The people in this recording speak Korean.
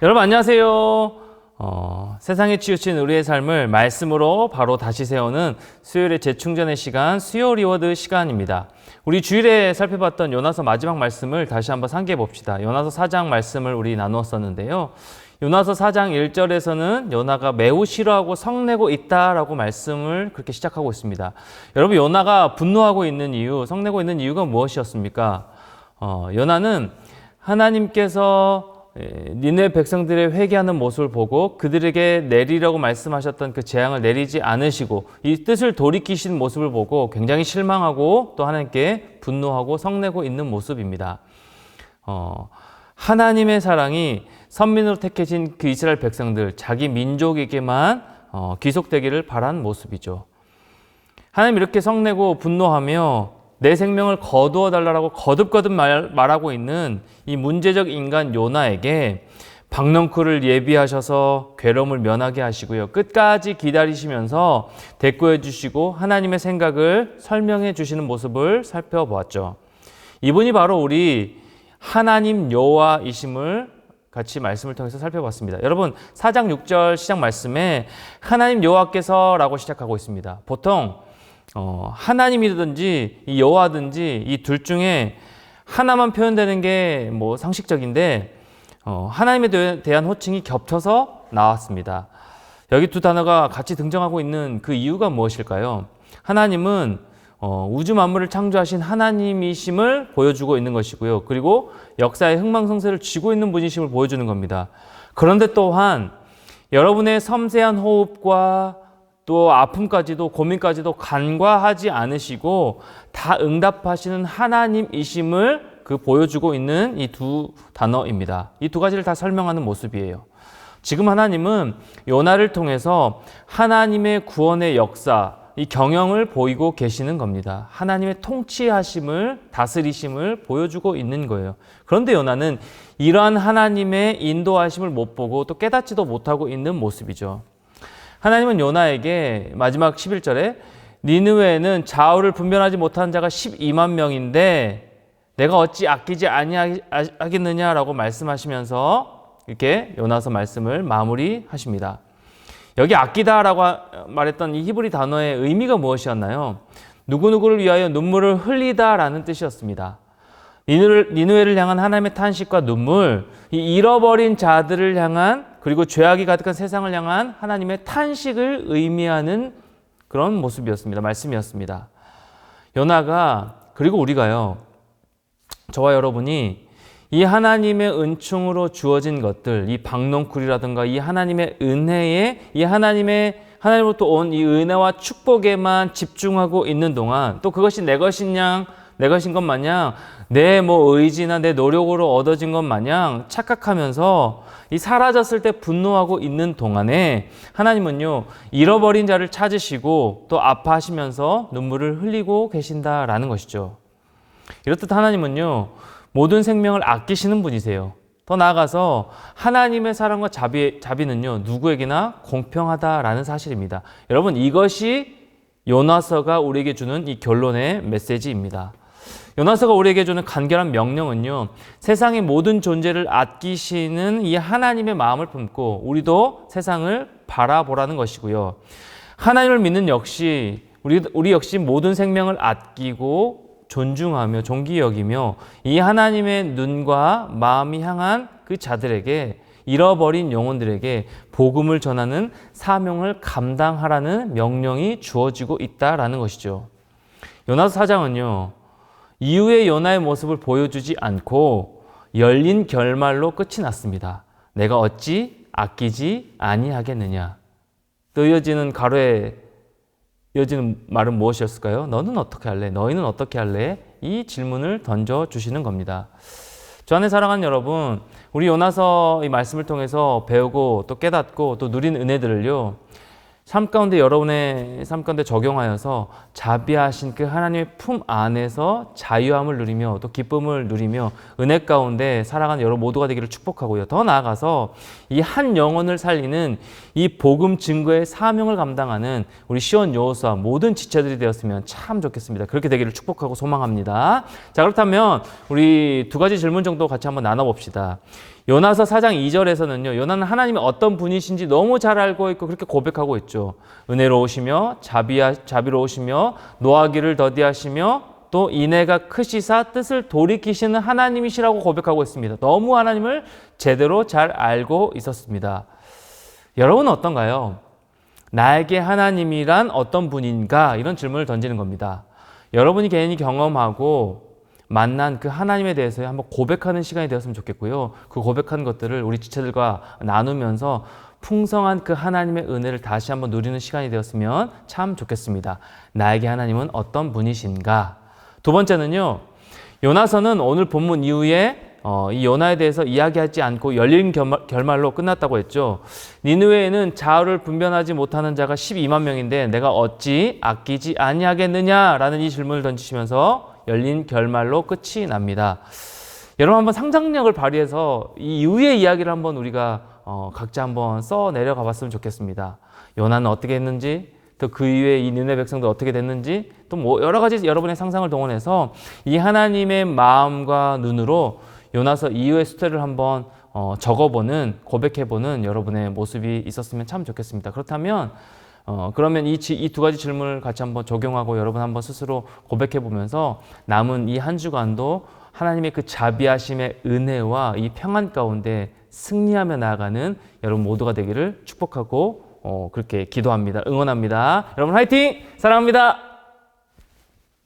여러분 안녕하세요. 어, 세상에 치우친 우리의 삶을 말씀으로 바로 다시 세우는 수요일의 재충전의 시간, 수요 리워드 시간입니다. 우리 주일에 살펴봤던 요나서 마지막 말씀을 다시 한번 상기해 봅시다. 요나서 4장 말씀을 우리 나누었었는데요. 요나서 4장 1절에서는 요나가 매우 싫어하고 성내고 있다라고 말씀을 그렇게 시작하고 있습니다. 여러분 요나가 분노하고 있는 이유, 성내고 있는 이유가 무엇이었습니까? 어, 요나는 하나님께서 에, 니네 백성들의 회개하는 모습을 보고 그들에게 내리라고 말씀하셨던 그 재앙을 내리지 않으시고 이 뜻을 돌이키신 모습을 보고 굉장히 실망하고 또 하나님께 분노하고 성내고 있는 모습입니다. 어, 하나님의 사랑이 선민으로 택해진 그 이스라엘 백성들 자기 민족에게만 어, 귀속되기를 바란 모습이죠. 하나님 이렇게 성내고 분노하며 내 생명을 거두어 달라고 거듭거듭 말, 말하고 있는 이 문제적 인간 요나에게 박넝쿨을 예비하셔서 괴로움을 면하게 하시고요. 끝까지 기다리시면서 대꾸해 주시고 하나님의 생각을 설명해 주시는 모습을 살펴보았죠. 이분이 바로 우리 하나님 여호와이심을 같이 말씀을 통해서 살펴봤습니다. 여러분 4장 6절 시작 말씀에 하나님 여호와께서라고 시작하고 있습니다. 보통 어, 하나님이든지 이 여호와든지 이 둘 중에 하나만 표현되는 게 뭐 상식적인데 어, 하나님에 대- 대한 호칭이 겹쳐서 나왔습니다. 여기 두 단어가 같이 등장하고 있는 그 이유가 무엇일까요? 하나님은 어, 우주 만물을 창조하신 하나님이심을 보여주고 있는 것이고요. 그리고 역사의 흥망성쇠를 쥐고 있는 분이심을 보여주는 겁니다. 그런데 또한 여러분의 섬세한 호흡과 또 아픔까지도 고민까지도 간과하지 않으시고 다 응답하시는 하나님이심을 그 보여주고 있는 이 두 단어입니다. 이 두 가지를 다 설명하는 모습이에요. 지금 하나님은 요나를 통해서 하나님의 구원의 역사, 이 경영을 보이고 계시는 겁니다. 하나님의 통치하심을, 다스리심을 보여주고 있는 거예요. 그런데 요나는 이러한 하나님의 인도하심을 못 보고 또 깨닫지도 못하고 있는 모습이죠. 하나님은 요나에게 마지막 11절에 니느웨는 좌우를 분별하지 못한 자가 12만 명인데 내가 어찌 아끼지 아니하겠느냐라고 말씀하시면서 이렇게 요나서 말씀을 마무리하십니다. 여기 아끼다라고 말했던 이 히브리 단어의 의미가 무엇이었나요? 누구누구를 위하여 눈물을 흘리다라는 뜻이었습니다. 니누에를 향한 하나님의 탄식과 눈물, 이 잃어버린 자들을 향한 그리고 죄악이 가득한 세상을 향한 하나님의 탄식을 의미하는 그런 모습이었습니다. 말씀이었습니다. 요나가 그리고 우리가요. 저와 여러분이 이 하나님의 은총으로 주어진 것들, 이 박농쿨이라든가 이 하나님의 은혜에 이 하나님의 하나님으로부터 온 이 은혜와 축복에만 집중하고 있는 동안 또 그것이 내 것이냐 내 것인 것 마냥 내 뭐 의지나 내 노력으로 얻어진 것 마냥 착각하면서 이 사라졌을 때 분노하고 있는 동안에 하나님은요 잃어버린 자를 찾으시고 또 아파하시면서 눈물을 흘리고 계신다라는 것이죠. 이렇듯 하나님은요, 모든 생명을 아끼시는 분이세요. 더 나아가서 하나님의 사랑과 자비, 자비는요, 누구에게나 공평하다라는 사실입니다. 여러분, 이것이 요나서가 우리에게 주는 이 결론의 메시지입니다. 요나서가 우리에게 주는 간결한 명령은요, 세상의 모든 존재를 아끼시는 이 하나님의 마음을 품고 우리도 세상을 바라보라는 것이고요. 하나님을 믿는 역시 우리, 우리 역시 모든 생명을 아끼고 존중하며 존귀 여기며 이 하나님의 눈과 마음이 향한 그 자들에게 잃어버린 영혼들에게 복음을 전하는 사명을 감당하라는 명령이 주어지고 있다라는 것이죠. 요나서 사장은요. 이후의 요나의 모습을 보여주지 않고 열린 결말로 끝이 났습니다. 내가 어찌 아끼지 아니하겠느냐. 또 이어지는 가로에 이어지는 말은 무엇이었을까요? 너는 어떻게 할래? 너희는 어떻게 할래? 이 질문을 던져 주시는 겁니다. 저 안에 사랑하는 여러분, 우리 요나서 이 말씀을 통해서 배우고 또 깨닫고 또 누린 은혜들을요. 삶 가운데 여러분의 삶 가운데 적용하여서 자비하신 그 하나님의 품 안에서 자유함을 누리며 또 기쁨을 누리며 은혜 가운데 살아가는 여러분 모두가 되기를 축복하고요. 더 나아가서 이 한 영혼을 살리는 이 복음 증거의 사명을 감당하는 우리 시원 여호수아 모든 지체들이 되었으면 참 좋겠습니다. 그렇게 되기를 축복하고 소망합니다. 자 그렇다면 우리 두 가지 질문 정도 같이 한번 나눠봅시다. 요나서 4장 2절에서는요, 요나는 하나님이 어떤 분이신지 너무 잘 알고 있고 그렇게 고백하고 있죠. 은혜로우시며 자비하, 자비로우시며 노하기를 더디하시며 또 인애가 크시사 뜻을 돌이키시는 하나님이시라고 고백하고 있습니다. 너무 하나님을 제대로 잘 알고 있었습니다. 여러분은 어떤가요? 나에게 하나님이란 어떤 분인가? 이런 질문을 던지는 겁니다. 여러분이 개인이 경험하고 만난 그 하나님에 대해서 한번 고백하는 시간이 되었으면 좋겠고요. 그 고백한 것들을 우리 지체들과 나누면서 풍성한 그 하나님의 은혜를 다시 한번 누리는 시간이 되었으면 참 좋겠습니다. 나에게 하나님은 어떤 분이신가? 두 번째는요. 요나서는 오늘 본문 이후에 어, 이 요나에 대해서 이야기하지 않고 열린 결말, 결말로 끝났다고 했죠. 니느웨에는 자아를 분별하지 못하는 자가 12만 명인데 내가 어찌 아끼지 아니하겠느냐라는 이 질문을 던지시면서 열린 결말로 끝이 납니다. 여러분 한번 상상력을 발휘해서 이 이후의 이야기를 한번 우리가 어, 각자 한번 써 내려가 봤으면 좋겠습니다. 요나는 어떻게 했는지 또 그 이후에 이 니네 백성도 어떻게 됐는지 또 뭐 여러 가지 여러분의 상상을 동원해서 이 하나님의 마음과 눈으로 요나서 이후의 스토리를 한번 어, 적어보는 고백해보는 여러분의 모습이 있었으면 참 좋겠습니다. 그렇다면 어, 그러면 이두 가지 질문을 같이 한번 적용하고 여러분 한번 스스로 고백해 보면서 남은 이 한 주간도 하나님의 그 자비하심의 은혜와 이 평안 가운데 승리하며 나아가는 여러분 모두가 되기를 축복하고 어, 그렇게 기도합니다. 응원합니다. 여러분 화이팅! 사랑합니다.